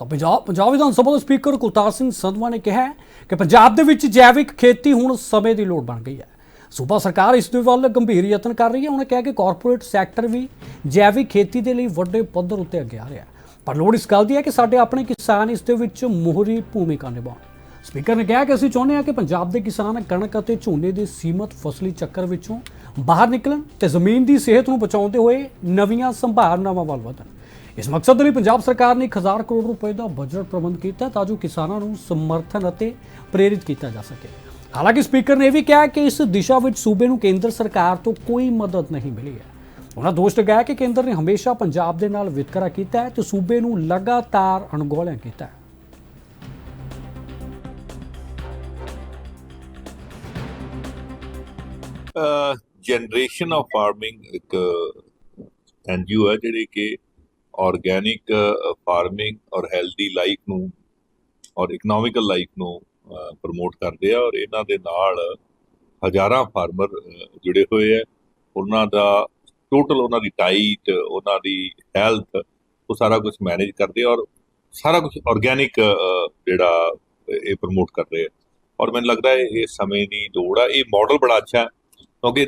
ਤਾਂ ਪੰਜਾਬ ਪੰਜਾਬ ਵਿਧਾਨ ਸਭਾ ਦੇ ਸਪੀਕਰ ਕੁਲਤਾਰ ਸਿੰਘ ਸੰਧਵਾ ਨੇ ਕਿਹਾ ਕਿ ਪੰਜਾਬ ਦੇ ਵਿੱਚ ਜੈਵਿਕ ਖੇਤੀ ਹੁਣ ਸਮੇਂ ਦੀ ਲੋੜ ਬਣ ਗਈ ਹੈ। ਸੂਬਾ ਸਰਕਾਰ ਇਸ ਦੇ ਵੱਲ ਗੰਭੀਰ ਯਤਨ ਕਰ ਰਹੀ ਹੈ। ਉਹਨੇ ਕਿਹਾ ਕਿ ਕਾਰਪੋਰੇਟ ਸੈਕਟਰ ਵੀ ਜੈਵਿਕ ਖੇਤੀ ਦੇ ਲਈ ਵੱਡੇ ਪੱਧਰ ਉੱਤੇ ਅੱਗੇ ਆ ਰਿਹਾ ਹੈ। ਪਰ ਲੋੜ ਇਸ ਗੱਲ ਦੀ ਹੈ ਕਿ ਸਾਡੇ ਆਪਣੇ ਕਿਸਾਨ ਇਸ ਦੇ ਵਿੱਚ ਮੋਹਰੀ ਭੂਮਿਕਾ ਨਿਭਾਉਣ। ਸਪੀਕਰ ਨੇ ਕਿਹਾ ਕਿ ਅਸੀਂ ਚਾਹੁੰਦੇ ਹਾਂ ਕਿ ਪੰਜਾਬ ਦੇ ਕਿਸਾਨ ਕਣਕ ਅਤੇ ਝੋਨੇ ਦੇ ਸੀਮਤ ਫਸਲੀ ਚੱਕਰ ਵਿੱਚੋਂ ਬਾਹਰ ਨਿਕਲਣ ਤੇ ਜ਼ਮੀਨ ਦੀ ਸਿਹਤ ਨੂੰ ਬਚਾਉਂਦੇ ਹੋਏ ਨਵੀਆਂ ਸੰਭਾਵਨਾਵਾਂ ਵੱਲ ਵਧਣ। ਇਸ ਮਕਸਦ ਲਈ ਪੰਜਾਬ ਸਰਕਾਰ ਨੇ 1000 ਕਰੋੜ ਰੁਪਏ ਦਾ ਬਜਟ ਪ੍ਰਬੰਧ ਕੀਤਾ ਤਾਂ ਜੋ ਕਿਸਾਨਾਂ ਨੂੰ ਸਮਰਥਨ ਅਤੇ ਪ੍ਰੇਰਿਤ ਕੀਤਾ ਜਾ ਸਕੇ। ਹਾਲਾਂਕਿ ਸਪੀਕਰ ਨੇ ਵੀ ਕਿਹਾ ਕਿ ਇਸ ਦਿਸ਼ਾ ਵਿੱਚ ਸੂਬੇ ਨੂੰ ਕੇਂਦਰ ਸਰਕਾਰ ਤੋਂ ਕੋਈ ਮਦਦ ਨਹੀਂ ਮਿਲੀ ਹੈ। ਉਹਨਾਂ ਦੋਸ਼ ਲਗਾਇਆ ਕਿ ਕੇਂਦਰ ਨੇ ਹਮੇਸ਼ਾ ਪੰਜਾਬ ਦੇ ਨਾਲ ਵਿਤਕਰਾ ਕੀਤਾ ਹੈ ਤੇ ਸੂਬੇ ਨੂੰ ਲਗਾਤਾਰ ਅਣਗੌਲਿਆ ਕੀਤਾ ਹੈ। ਜਨਰੇਸ਼ਨ ਆਫ ਫਾਰਮਿੰਗ ਇੱਕ ਐਨਜੀਓ ਹੈ ਜਿਹੜੀ ਕਿ ਆਰਗੇਨਿਕ ਫਾਰਮਿੰਗ uh, ਔਰ ਹੈਲਦੀ ਲਾਈਫ ਨੂੰ ਔਰ ਇਕਨੋਮਿਕਲ ਲਾਈਫ ਨੂੰ ਪ੍ਰਮੋਟ ਕਰਦੇ ਆ ਔਰ ਇਹਨਾਂ ਦੇ ਨਾਲ ਹਜ਼ਾਰਾਂ ਫਾਰਮਰ ਜੁੜੇ ਹੋਏ ਆ। ਉਹਨਾਂ ਦਾ ਟੋਟਲ ਉਹਨਾਂ ਦੀ ਡਾਈਟ ਉਹਨਾਂ ਦੀ ਹੈਲਥ ਉਹ ਸਾਰਾ ਕੁਝ ਮੈਨੇਜ ਕਰਦੇ ਔਰ ਸਾਰਾ ਕੁਝ ਆਰਗੇਨਿਕ ਜਿਹੜਾ ਇਹ ਪ੍ਰਮੋਟ ਕਰ ਰਹੇ ਆ। ਔਰ ਮੈਨੂੰ ਲੱਗਦਾ ਹੈ ਇਹ ਸਮੇਂ ਦੀ ਲੋੜ ਆ। ਇਹ ਮਾਡਲ ਬੜਾ ਅੱਛਾ ਕਿਉਂਕਿ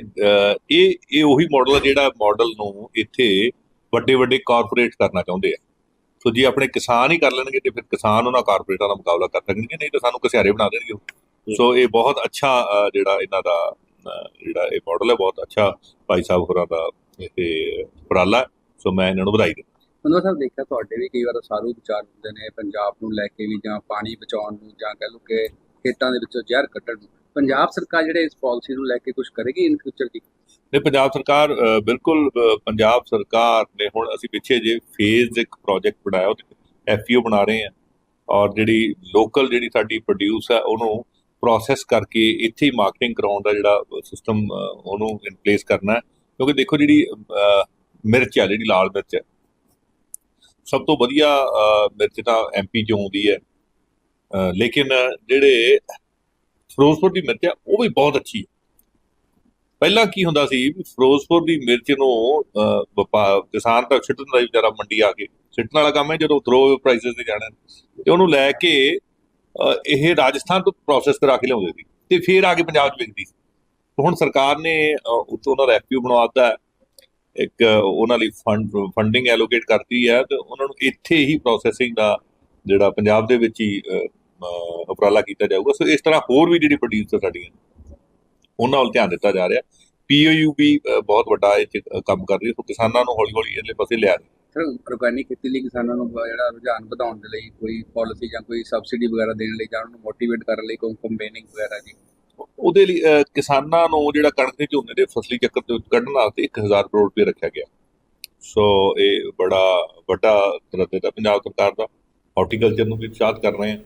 ਇਹ ਇਹ ਉਹੀ ਮਾਡਲ ਹੈ ਜਿਹੜਾ ਮਾਡਲ ਨੂੰ ਇੱਥੇ ਵੱਡੇ ਵੱਡੇ ਕਾਰਪੋਰੇਟ ਕਰਨਾ ਚਾਹੁੰਦੇ ਆ। ਸੋ ਜੇ ਆਪਣੇ ਕਿਸਾਨ ਹੀ ਕਰ ਲੈਣਗੇ, ਤੇ ਫਿਰ ਕਿਸਾਨ ਉਹਨਾਂ ਕਾਰਪੋਰੇਟਾਂ ਦਾ ਮੁਕਾਬਲਾ ਕਰ ਸਕਣਗੇ, ਨਹੀਂ ਤਾਂ ਸਾਨੂੰ ਕਸਿਆਰੇ ਬਣਾ ਦੇਣਗੇ ਸੋ ਇਹ ਬਹੁਤ ਅੱਛਾ ਜਿਹੜਾ ਇਹਨਾਂ ਦਾ ਜਿਹੜਾ ਇਹ ਮਾਡਲ ਹੈ, ਬਹੁਤ ਅੱਛਾ ਭਾਈ ਸਾਹਿਬ ਹੋਰਾਂ ਦਾ ਇਹ ਉਪਰਾਲਾ ਸੋ ਮੈਂ ਇਹਨਾਂ ਨੂੰ ਵਧਾਈ ਦਿੰਦਾ। ਮੰਦਰ ਸਾਹਿਬ, ਦੇਖਿਆ ਤੁਹਾਡੇ ਵੀ ਕਈ ਵਾਰ ਸਾਰੂ ਵਿਚਾਰ ਹੁੰਦੇ ਨੇ, ਪੰਜਾਬ ਨੂੰ ਲੈ ਕੇ ਵੀ ਜਾਂ ਪਾਣੀ ਬਚਾਉਣ ਨੂੰ, ਜਾਂ ਕਹਿ ਲਓ ਕਿ ਖੇਤਾਂ ਦੇ ਵਿੱਚੋਂ ਜ਼ਹਿਰ ਕੱਢਣ ਨੂੰ। ਪੰਜਾਬ ਸਰਕਾਰ ਜਿਹੜੇ ਇਸ ਪਾਲਿਸੀ ਨੂੰ ਲੈ ਕੇ ਕੁਝ ਕਰੇਗੀ ਇਨ ਫਿਊਚਰ ਜੀ ਨੇ ਪੰਜਾਬ ਸਰਕਾਰ ਬਿਲਕੁਲ ਪੰਜਾਬ ਸਰਕਾਰ ਨੇ ਹੁਣ ਅਸੀਂ ਪਿੱਛੇ ਜੇ ਫੇਜ਼ ਇੱਕ ਪ੍ਰੋਜੈਕਟ ਬਣਾਇਆ ਉਹ ਐਫਯੂ ਬਣਾ ਰਹੇ ਆ ਔਰ ਜਿਹੜੀ ਲੋਕਲ ਜਿਹੜੀ ਸਾਡੀ ਪ੍ਰੋਡਿਊਸ ਹੈ, ਉਹਨੂੰ ਪ੍ਰੋਸੈਸ ਕਰਕੇ ਇੱਥੇ ਹੀ ਮਾਰਕੀਟਿੰਗ ਕਰਾਉਣ ਦਾ ਜਿਹੜਾ ਸਿਸਟਮ ਉਹਨੂੰ ਇਨ ਪਲੇਸ ਕਰਨਾ ਕਿਉਂਕਿ ਦੇਖੋ ਜਿਹੜੀ ਮਿਰਚ ਆ ਜਿਹੜੀ ਲਾਲ ਮਿਰਚ ਹੈ, ਸਭ ਤੋਂ ਵਧੀਆ ਮਿਰਚ ਤਾਂ ਐਮਪੀ ਚੋਂ ਆਉਂਦੀ ਹੈ। ਲੇਕਿਨ ਜਿਹੜੇ ਫਿਰੋਜ਼ਪੁਰ ਦੀ ਮਿਰਚ ਹੈ, ਉਹ ਵੀ ਬਹੁਤ ਅੱਛੀ ਹੈ। ਪਹਿਲਾਂ ਕੀ ਹੁੰਦਾ ਸੀ ਵੀ ਫਿਰੋਜ਼ਪੁਰ ਦੀ ਮਿਰਚ ਨੂੰ ਵਪਾ- ਕਿਸਾਨ ਤਾਂ ਸਿੱਟਣ ਦਾ ਵਿਚਾਰਾ ਮੰਡੀ ਆ ਕੇ ਸਿੱਟਣ ਵਾਲਾ ਕੰਮ ਹੈ ਜਦੋਂ ਥਰੋ ਪ੍ਰਾਈਸਸ ਤੇ ਜਾਣਾ ਤੇ ਉਹਨੂੰ ਲੈ ਕੇ ਇਹ ਰਾਜਸਥਾਨ ਤੋਂ ਪ੍ਰੋਸੈਸ ਕਰਾ ਕੇ ਲਿਆਉਂਦੇ ਸੀ ਤੇ ਫਿਰ ਆ ਕੇ ਪੰਜਾਬ 'ਚ ਵਿਕਦੀ ਸੀ। ਹੁਣ ਸਰਕਾਰ ਨੇ ਅਹ, ਉੱਥੋਂ ਉਹਨਾਂ ਦਾ ਐਫਪੀਓ ਬਣਵਾਤਾ ਇੱਕ ਉਹਨਾਂ ਲਈ ਫੰਡ ਫੰਡਿੰਗ ਐਲੋਕੇਟ ਕਰਤੀ ਹੈ ਤੇ ਉਹਨਾਂ ਨੂੰ ਇੱਥੇ ਹੀ ਪ੍ਰੋਸੈਸਿੰਗ ਦਾ ਜਿਹੜਾ ਪੰਜਾਬ ਦੇ ਵਿੱਚ ਹੀ ਉਪਰਾਲਾ ਕੀਤਾ ਜਾਊਗਾ। ਸੋ ਇਸ ਤਰ੍ਹਾਂ ਹੋਰ ਵੀ ਜਿਹੜੀ ਪ੍ਰੋਡਿਊਸਰ ਸਾਡੀਆਂ ਉਹਨਾਂ ਵੱਲ ਧਿਆਨ ਦਿੱਤਾ ਜਾ ਰਿਹਾ। ਪੀਓਯੂ ਵੀ ਬਹੁਤ ਵੱਡਾ ਇਹ ਕੰਮ ਕਰ ਰਹੀ ਹੈ। ਸੋ ਕਿਸਾਨਾਂ ਨੂੰ ਹੌਲੀ ਹੌਲੀ ਇਹਦੇ ਪਾਸੇ ਲਿਆ ਰਿਹਾ। ਸਰ ਆਰਗੈਨਿਕ ਖੇਤੀ ਲਈ ਕਿਸਾਨਾਂ ਨੂੰ ਜਿਹੜਾ ਰੁਝਾਨ ਵਧਾਉਣ ਦੇ ਲਈ ਕੋਈ ਪਾਲਿਸੀ ਜਾਂ ਕੋਈ ਸਬਸਿਡੀ ਵਗੈਰਾ ਦੇਣ ਲਈ ਜਾਂ ਉਹਨਾਂ ਨੂੰ ਮੋਟੀਵੇਟ ਕਰਨ ਲਈ ਕੋਈ ਕੰਪੇਨਿੰਗ ਵਗੈਰਾ ਜੀ? ਉਹਦੇ ਲਈ ਕਿਸਾਨਾਂ ਨੂੰ ਜਿਹੜਾ ਕਣਕ ਦੇ ਝੋਨੇ ਦੇ ਫਸਲੀ ਚੱਕਰ ਤੋਂ ਕੱਢਣ ਵਾਸਤੇ 1000 ਕਰੋੜ ਰੁਪਏ ਰੱਖਿਆ ਗਿਆ। ਸੋ ਇਹ ਬੜਾ ਵੱਡਾ ਤਰੱਦੇ ਦਾ ਪੰਜਾਬ ਸਰਕਾਰ ਦਾ ਹਾਰਟੀਕਲਚਰ ਨੂੰ ਵੀ ਉਤਸ਼ਾਹਤ ਕਰ ਰਹੇ ਹਾਂ।